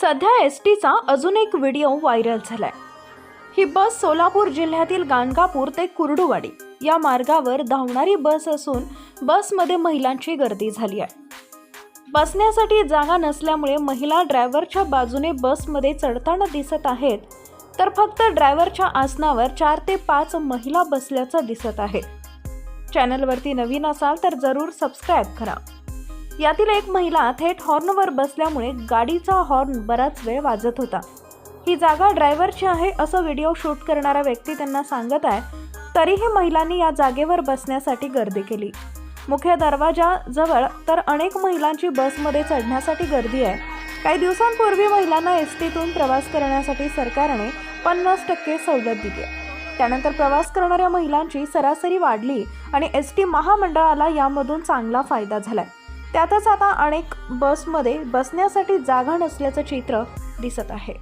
सध्या एस टीचा अजून एक व्हिडिओ व्हायरल झालाय. ही बस सोलापूर जिल्ह्यातील गाणगापूर ते कुर्डुवाडी या मार्गावर धावणारी बस असून बसमध्ये महिलांची गर्दी झाली आहे. बसण्यासाठी जागा नसल्यामुळे महिला ड्रायव्हरच्या बाजूने बसमध्ये चढताना दिसत आहेत तर फक्त ड्रायव्हरच्या आसनावर चार ते पाच महिला बसल्याचं दिसत आहे. चॅनलवरती नवीन असाल तर जरूर सबस्क्राईब करा. यातील एक महिला थेट हॉर्नवर बसल्यामुळे गाडीचा हॉर्न बराच वेळ वाजत होता. ही जागा ड्रायव्हरची आहे असं व्हिडिओ शूट करणारा व्यक्ती त्यांना सांगत आहे. तरीही महिलांनी या जागेवर बसण्यासाठी गर्दी केली. मुख्य दरवाजाजवळ तर अनेक महिलांची बसमध्ये चढण्यासाठी गर्दी आहे. काही दिवसांपूर्वी महिलांना एस टीतून प्रवास करण्यासाठी सरकारने पन्नास टक्के सवलत दिली त्यानंतर प्रवास करणाऱ्या महिलांची सरासरी वाढली आणि एस टी महामंडळाला यामधून चांगला फायदा झालाय. त्यातच आता अनेक बसमध्ये बसण्यासाठी जागा नसल्याचं चित्र दिसत आहे.